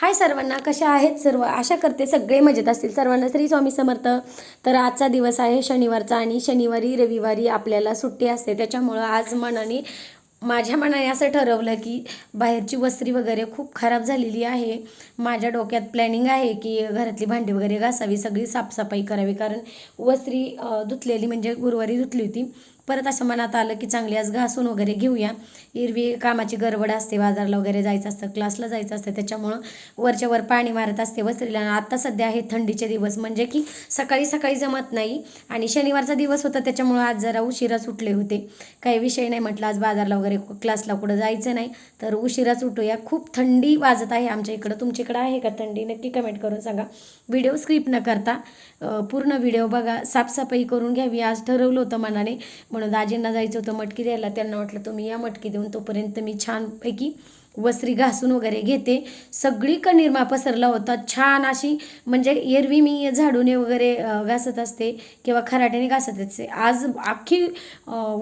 हाय सर्वांना कशा आहेत सर्व? आशा करते सगळे मजेत असतील. सर्वांना श्री स्वामी समर्थ. तर आजचा दिवस आहे शनिवारचा आणि शनिवारी रविवारी आपल्याला सुट्टी असते. त्याच्यामुळं आज मनाने माझ्या मनाने असं ठरवलं की बाहेरची वस्त्री वगैरे खूप खराब झालेली आहे. माझ्या डोक्यात प्लॅनिंग आहे की घरातली भांडी वगैरे घासावी सगळी साफसफाई करावी. कारण वस्त्री धुतलेली म्हणजे गुरुवारी धुतली होती. परत असं मनात आलं की चांगली आज घासून वगैरे घेऊया. एरवी कामाची गडबड असते बाजारला वगैरे जायचं असतं क्लासला जायचं असतं त्याच्यामुळं वरच्या वर पाणी मारत असते वस्त्रीला. आत्ता आता सध्या आहे थंडीचे दिवस म्हणजे की सकाळी सकाळी जमत नाही आणि शनिवारचा दिवस होता त्याच्यामुळं आज जरा उशिरा सुटले होते. काही विषय नाही म्हटलं आज बाजारला वगैरे क्लासला कुठं जायचं नाही. तर उशिराच उठूया खूप थंडी वाजत आहे आमच्या इकडं. तुमच्या इकडं आहे का थंडी? नक्की कमेंट करून सांगा. व्हिडिओ स्क्रिप्ट न करता पूर्ण व्हिडिओ बघा. साफसफाई करून घ्यावी आज ठरवलं होतं मनाने. म्हणून दाजींना जायचं होतं मटकी द्यायला. त्यांना वाटलं तुम्ही या मटकी देऊन तोपर्यंत मी छानपैकी वस्त्री घासून वगैरे घेते. सगळी निरमा पसरला होता. छान अशी म्हणजे एरवी मी झाडूने वगैरे घासत असते किंवा खराट्याने घासत असते. आज अख्खी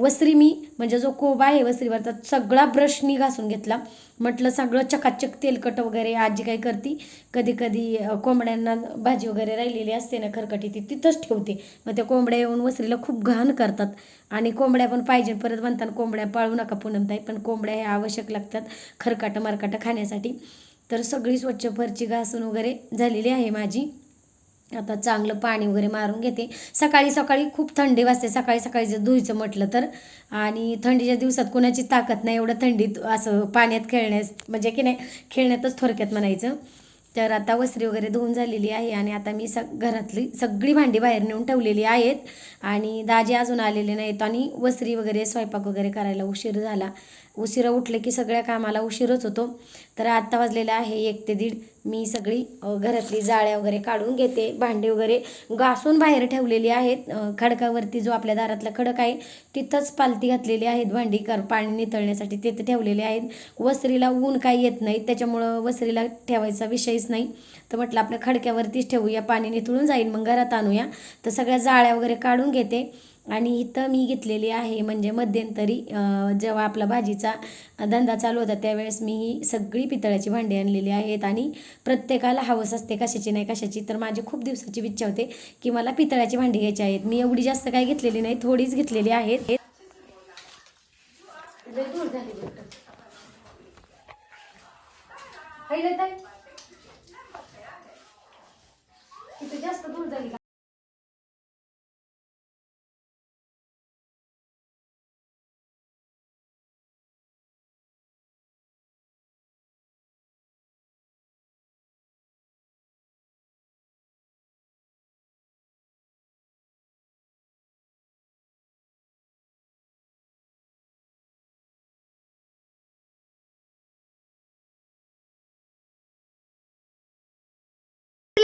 वस्त्री मी म्हणजे जो कोबा आहे वस्त्रीवरचा सगळा ब्रशनी घासून घेतला. म्हटलं सगळं चकाचक तेलकट वगैरे आजी काय करते कधी कधी कोंबड्यांना भाजी वगैरे राहिलेली असते ना खरकटी ती तिथंच ठेवते. मग त्या कोंबड्या येऊन वसरीला खूप घाण करतात. आणि कोंबड्या पण पाहिजे परत म्हणताना कोंबड्या पाळू नका पूनमताई पण कोंबड्या ह्या आवश्यक लागतात खरकाटं मरकाटं खाण्यासाठी. तर सगळी स्वच्छ फरची घासून वगैरे झालेली आहे माझी. आता चांगलं पाणी वगैरे मारून घेते. सकाळी सकाळी खूप थंडी वाजते. सकाळी सकाळी जर धुयचं म्हटलं तर. आणि थंडीच्या दिवसात कोणाची ताकद नाही एवढं थंडीत असं पाण्यात खेळण्यास म्हणजे की नाही खेळण्यातच थोडक्यात म्हणायचं. तर आता वस्त्री वगैरे धुवून झालेली आहे आणि आता मी स घरातली सगळी भांडी बाहेर नेऊन ठेवलेली आहेत. आणि दाजी अजून आलेले नाहीत आणि वस्त्री वगैरे स्वयंपाक वगैरे करायला उशीर झाला. उशिरा उठलं की सगळ्या कामाला उशीरच होतो. तर आत्ता वाजलेला आहे एक ते दीड. मी सगळी घरातली जाळ्या वगैरे काढून घेते भांडी वगैरे घासून बाहेर ठेवलेली आहेत. खडकावरती जो आपल्या दारातला खडक आहे तिथंच पालती घातलेली आहेत भांडी. कर पाणी नितळण्यासाठी तिथे ठेवलेले आहेत. वसरीला ऊन काही येत नाही त्याच्यामुळं वसरीला ठेवायचा विषयच नाही. तर म्हटलं आपल्या खडक्यावरतीच ठेवूया पाणी नितळून जाईल मग घरात आणूया. तर सगळ्या जाळ्या वगैरे काढून घेते. आणि इथं मी घेतलेली आहे म्हणजे मध्यंतरी जेव्हा आपला भाजीचा धंदा चालू होता त्यावेळेस मी ही सगळी पितळाची भांडी आणलेली आहेत आणि प्रत्येकाला हवस असते कशाची नाही कशाची. तर माझी खूप दिवसाची इच्छा होते की मला पितळाची भांडी घ्यायची आहेत. मी एवढी जास्त काही घेतलेली नाही थोडीच घेतलेली आहेत. जास्त दूर झाली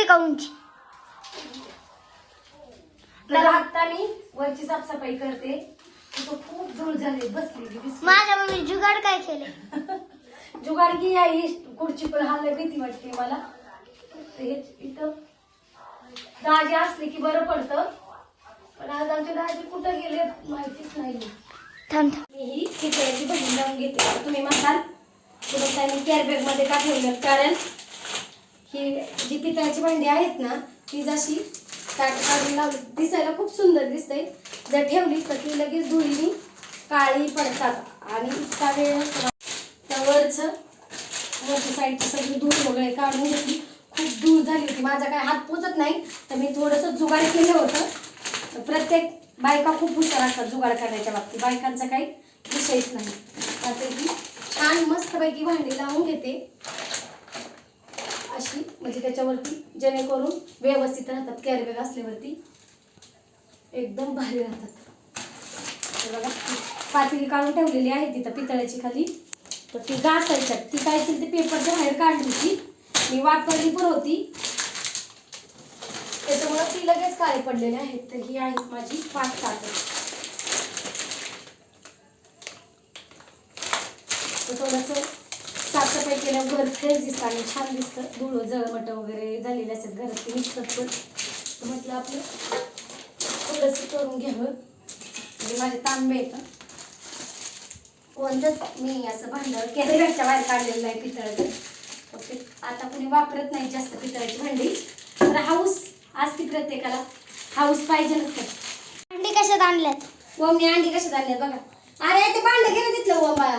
झाली का? तर आता मी वरची साफसफाई करते. तिथं खूप धूळ झाली बसलेली दिसली. माझ्या मम्मी जुगाड काय केले जुगाडगी आई. खुर्ची पण हाल भीती वाटते मला. तर हे इथं दाजी असले की बरं पडतं. पण आज आमचे दाजी कुठं गेले माहितीच नाही थांब थांब. मी ही भांडी लावून घेते. तुम्ही म्हणाल त्यांनी कॅर बॅगमध्ये का ठेवलं कारण ही जी पितळाची भांडी आहेत ना ती जशी ताट काढून लावली. दिसायला खूप सुंदर दिसते जर ठेवली तर ती लगेच धुळीनी काळी पडतात. आणि इतका वेळ त्यावरचं त्या वरचं वरच्या साईडची सगळी धूळ वगैरे काढून घेतली. खूप धूळ झाली होती. माझा काय हात पोचत नाही तर मी थोडंसं जुगाड केलं होतं. प्रत्येक बायका खूप हुशार असतात जुगाड करण्याच्या बाबतीत. बायकांचा काही विषयच नाही. त्यापैकी छान मस्तपैकी भांडी लावून घेते. अशी म्हणजे त्याच्यावरती जेणेकरून व्यवस्थित राहतात कॅरीबॅग असल्यावरती. एकदम भारी राहतात. हे बघा पातेली काढून ठेवलेली आहे तिथं पितळ्याची खाली. तर ती घासायच्यात. ती काय केली ते पेपरच्या बाहेर काढली होती. मी वापरली पण होती. त्याच्यामुळं ती लगेच काळे पडलेले आहेत तर ही आहेत माझी पाच पातळी थोडंसं साफसफाई केल्यावर घर फ्रेश दिसतं आणि छान दिसतं. धूळ जळमट वगैरे झालेले असतात घरात ते निघतात पण. म्हटलं आपलं थोडंसं करून घ्यावं. म्हणजे माझे तांबे हं. कोणतंच मी असं भांडण कॅरेबॅगच्या बाहेर काढलेलं नाही पितळाचं. ओके आता कुणी वापरत नाही जास्त पितळाची भांडी. तर हाऊस असते प्रत्येकाला हाऊस पाहिजे नसतं. अंडी कशात आणल्यात? ओमने अंडी कशात आणल्यात बघा. अरे ते भांडं घे ना तिथलं ओम बाळा.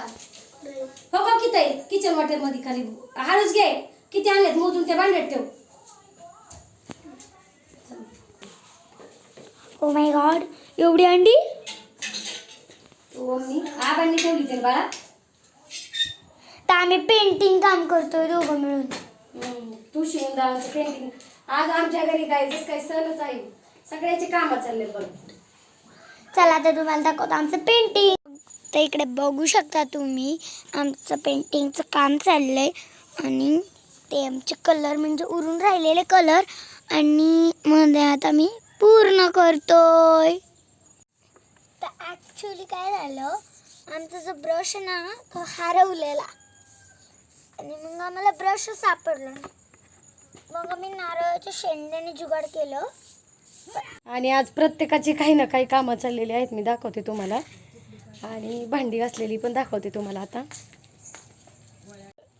हो का किती आहे? किचन वाटरमध्ये खाली हळूच घे. किती आणलेत? मोजून त्या भांड्यात ठेव. ओ माय गॉड एवढी अंडी? ओमनी आबांनी ठेवली ते बाळा. तर आम्ही पेंटिंग काम करतोय दोघं मिळून. हम्म, तू शिवून दावाचं पेंटिंग आज आमच्या घरी काय जसं काही सणच आहे. सगळ्याचे कामं चालले बघ. चला तर तुम्हाला दाखवतो आमचं पेंटिंग तर इकडे बघू शकता तुम्ही आमचं पेंटिंगचं काम चाललं आहे आणि ते आमचे कलर म्हणजे उरून राहिलेले कलर आणि मध्ये आता मी पूर्ण करतोय. तर ॲक्च्युली काय झालं आमचा जो ब्रश ना तो हरवलेला. आणि मग आम्हाला ब्रश सापडला मग आम्ही नारळाच्या शेंड्याने जुगाड केलं. आणि आज प्रत्येकाची काही ना काही कामं चाललेली आहेत मी दाखवते तुम्हाला. आणि भांडी घासलेली पण दाखवते तुम्हाला आता.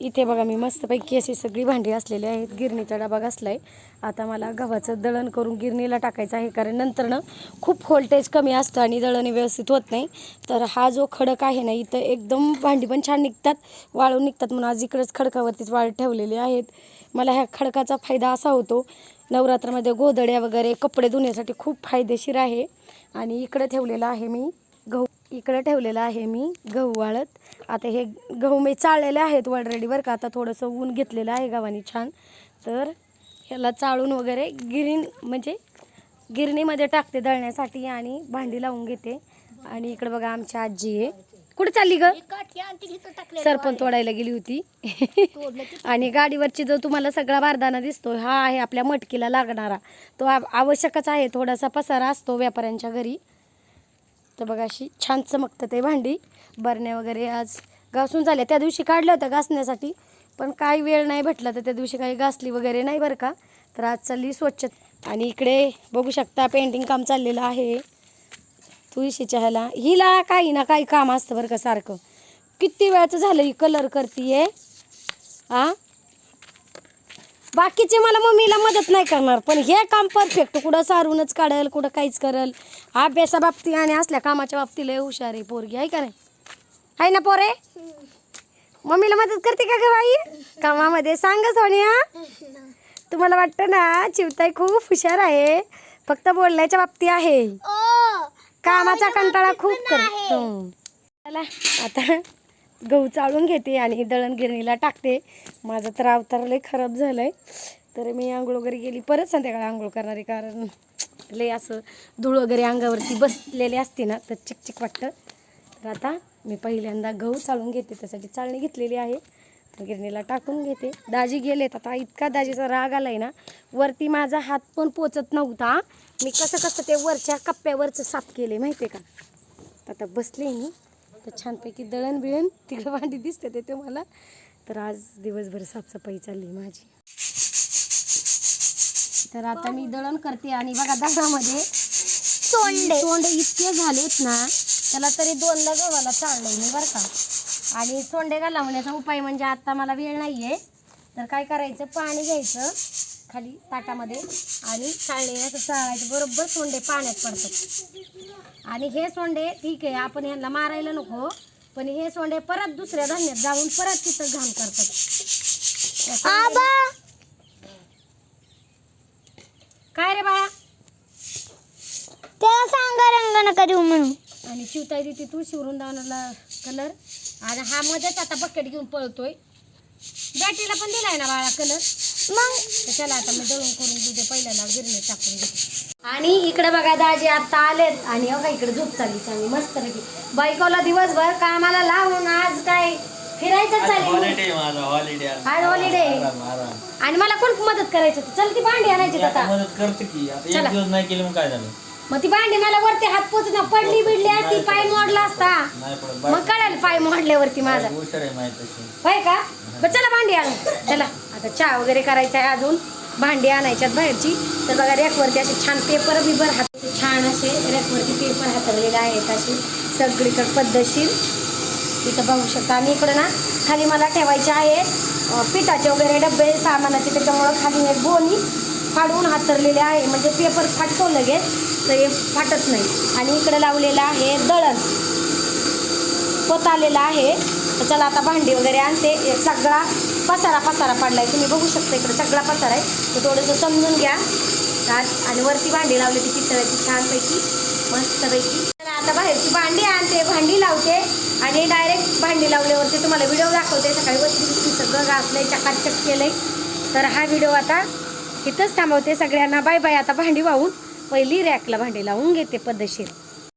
इथे बघा मी मस्तपैकी अशी सगळी भांडी असलेली आहेत. गिरणीचा डबा घासलाय. आता मला गव्हाचं दळण करून गिरणीला टाकायचं आहे कारण नंतर ना खूप व्होल्टेज कमी असतं आणि दळण व्यवस्थित होत नाही. तर हा जो खडक आहे ना इथं एकदम भांडी पण छान निघतात वाळून निघतात म्हणून आज इकडेच खडकावरतीच वाळ ठेवलेली आहेत. मला ह्या खडकाचा फायदा असा होतो नवरात्रामध्ये गोधड्या वगैरे कपडे धुण्यासाठी खूप फायदेशीर आहे. आणि इकडे ठेवलेलं आहे मी गहू इकडे ठेवलेलं आहे मी गहू वाळत. आता हे गहू मी चाळलेले आहेत ऑलरेडी बरं का. आता थोडंसं ऊन घेतलेलं आहे गव्हाने छान. तर ह्याला चाळून वगैरे गिरण म्हणजे गिरणीमध्ये टाकते दळण्यासाठी आणि भांडी लावून घेते. आणि इकडे बघा आमची आजी आहे. कुठे चालली ग? सरपण तोडायला गेली होती. आणि गाडीवरची जो तुम्हाला सगळा बारदाना दिसतो हा आहे आपल्या मटकीला लागणारा. तो आव- आवश्यकच आहे. थोडासा पसारा असतो व्यापाऱ्यांच्या घरी. तर बघा अशी छान चमकतं ते भांडी. बरण्या वगैरे आज घासून झाल्या त्या दिवशी काढलं होतं घासण्यासाठी पण काही वेळ नाही भेटला तर त्या दिवशी काही घासली वगैरे नाही बरं का. तर आज चालली स्वच्छ. आणि इकडे बघू शकता पेंटिंग काम चाललेलं आहे. तुळशीच्या ह्याला हिला काही ना काही काम असतं बरं का सारखं. किती वेळाचं झालं ही कलर करते आहे आ? बाकीचे मला मम्मीला मदत नाही करणार पण हे काम परफेक्ट कुठं सारूनच काढेल कुठं काहीच करल. अभ्यासा बाबती आणि असल्या कामाच्या बाबतीला हुशार आहे पोरगी आहे का नाही? आहे ना पोरे? मम्मीला मदत करते का ग बाई? कामामध्ये सांग सोनिया. तुम्हाला वाटतं ना चिवताई खूप हुशार आहे फक्त बोलण्याच्या बाबती आहे. कामाचा कंटाळा खूप कर. आहे. हं. चला आता गहू चाळून घेते आणि दळण गिरणीला टाकते. माझं तर अवतार लय खराब झालंय. तर मी आंघोळ वगैरे गेली परत संध्याकाळी आंघोळ करणारे कारण लय असं धूळ वगैरे अंगावरती बसलेली असते ना तर चिकचिक वाटतं. तर आता मी पहिल्यांदा गहू चाळून घेते त्यासाठी चाळणी घेतलेली आहे. तर गिरणीला टाकून घेते. दाजी गेलेत आता इतका दाजीचा राग आलाय ना वरती माझा हात पण पोचत नव्हता. मी कसं कसं ते वरच्या कप्प्यावरचं साफ केले माहिती आहे का आता बसले मी. तर छानपैकी दळण बिळण तिकडं भांडी दिसते ते तुम्हाला तर आज दिवसभर साफसफाई चालली माझी. तर आता मी दळण करते आणि बघा दगडामध्ये सोंडे सोंडे इतके झालेत ना त्याला तरी दोनदा गव्हाला चाललंय मी बरं का. आणि सोंडे घालावण्याचा उपाय म्हणजे आता मला वेळ नाही आहे तर काय करायचं? पाणी घ्यायचं. खाली ताटामध्ये आणि चाळणे असं चाळायचं बरोबर सोंडे पाण्यात पडतात. आणि हे सोंडे ठीक आहे आपण यांना मारायला नको पण हे सोंडे परत दुसऱ्या धान्यात जाऊन परत तिथं घाण करतात. काय रे बाळा? त्याला सांगा रंग नका देऊ म्हणून. आणि शिवताई देते तू शिवृंदावनाला कलर आणि हा मध्येच आता बकेट घेऊन पळतोय. बॅटरीला पण दिलाय ना बाळा कलर. मग? चला आता मी दळून करून घेते पहिल्यांदा गिरणे टाकून घेते. आणि इकडे बघा दाजी आता आलेत. आणि बघा इकडे झोप चालली चांगली मस्त पैकी. बायकोला दिवसभर कामाला लावून आज काय फिरायचं चालली. हॉलिडे माझा हॉलिडे आज. holiday. आणि मला कोण मदत करायची होती? चल ती भांडी आणायची आता मदत करते की आता चला. एक दिवस नाही केली मग काय झालं? मग ती भांडी मला वरती हात पोचून पडली बिडली असती पाय मोडला असता. नाही पडत. मग कळेल पाय मोडल्यावरती माझा. बाय- हुशार आहे माहीत तशी होय का? बरं चला भांडी आणू. चला. आता चहा वगैरे करायचं आहे अजून. भांडी आणायच्यात बाहेरची. तर बघा रॅकवरती असे छान पेपर बिबर हात छान असे रॅकवरती पेपर हातरलेले आहेत असे. सगळीकडे पद्धतशीर. इथं बघू शकता आणि इकडं ना खाली मला ठेवायचे आहेत अ, पिठाचे वगैरे डबे सामानाचे. त्याच्यामुळं खाली एक गोणी फाडून हातरलेले आहे. म्हणजे पेपर फाटतो लगेच तर हे फाटत नाही. आणि इकडे लावलेलं आहे दळण. पोत आलेला आहे. तर चला आता भांडी वगैरे आणते. सगळा पसारा पसारा पाडलाय. तुम्ही बघू शकता इकडे सगळा पसारा आहे. तर थोडंसं समजून घ्या. आज आणि वरती भांडी लावली ती पितळाची छानपैकी मस्तपैकी. आता बाहेरची भांडी आणते. भांडी लावते. आणि डायरेक्ट भांडी लावल्यावरती तुम्हाला व्हिडिओ दाखवते. सकाळी वरती बिसली सगळं घासलंय चकाचक केलंय. तर हा व्हिडिओ आता इथंच थांबवते सगळ्यांना. Bye bye. आता भांडी वाहून पहिली रॅकला भांडी लावून घेते पद्धतशीर.